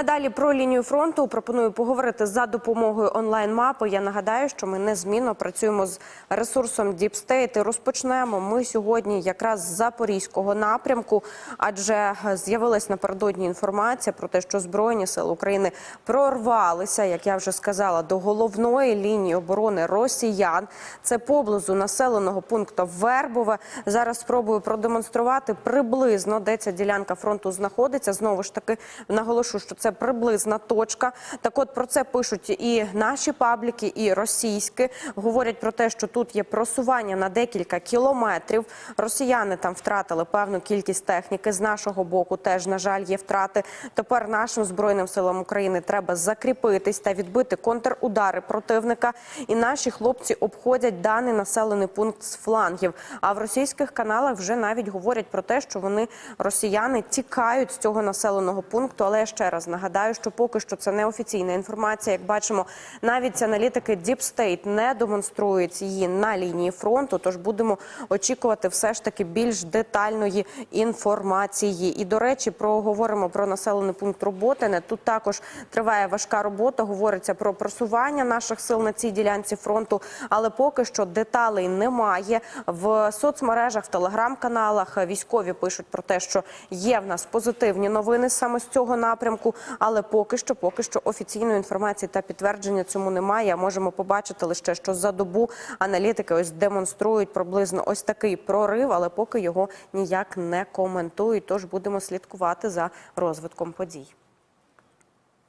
А далі про лінію фронту пропоную поговорити за допомогою онлайн-мапи. Я нагадаю, що ми незмінно працюємо з ресурсом State. І Розпочнемо ми сьогодні якраз з запорізького напрямку, адже з'явилась напередодні інформація про те, що збройні сили України прорвалися, як я вже сказала, до головної лінії оборони росіян. Це поблизу населеного пункту Вербове. Зараз спробую продемонструвати приблизно, де ця ділянка фронту знаходиться. Знову ж таки наголошу, що це приблизна точка. Так, от про це пишуть і наші пабліки, і російські. Говорять про те, що тут є просування на декілька кілометрів. Росіяни там втратили певну кількість техніки. З нашого боку теж на жаль є втрати. Тепер нашим збройним силам України треба закріпитись та відбити контрудари противника. І наші хлопці обходять даний населений пункт з флангів. А в російських каналах вже навіть говорять про те, що вони росіяни тікають з цього населеного пункту. Але я ще раз нагадаю, що поки що це не офіційна інформація. Як бачимо, навіть аналітики Deep State не демонструють її на лінії фронту. Тож будемо очікувати все ж таки більш детальної інформації. І до речі, проговоримо про населений пункт Роботине. Тут також триває важка робота. Говориться про просування наших сил на цій ділянці фронту, але поки що деталей немає в соцмережах, в телеграм-каналах. Військові пишуть про те, що є в нас позитивні новини саме з цього напрямку, але поки що, поки що офіційної інформації та підтвердження цьому немає. Можемо побачити лише, що за добу аналітики ось демонструють приблизно ось такий прорив, але поки його ніяк не коментують. Тож будемо слідкувати за розвитком подій.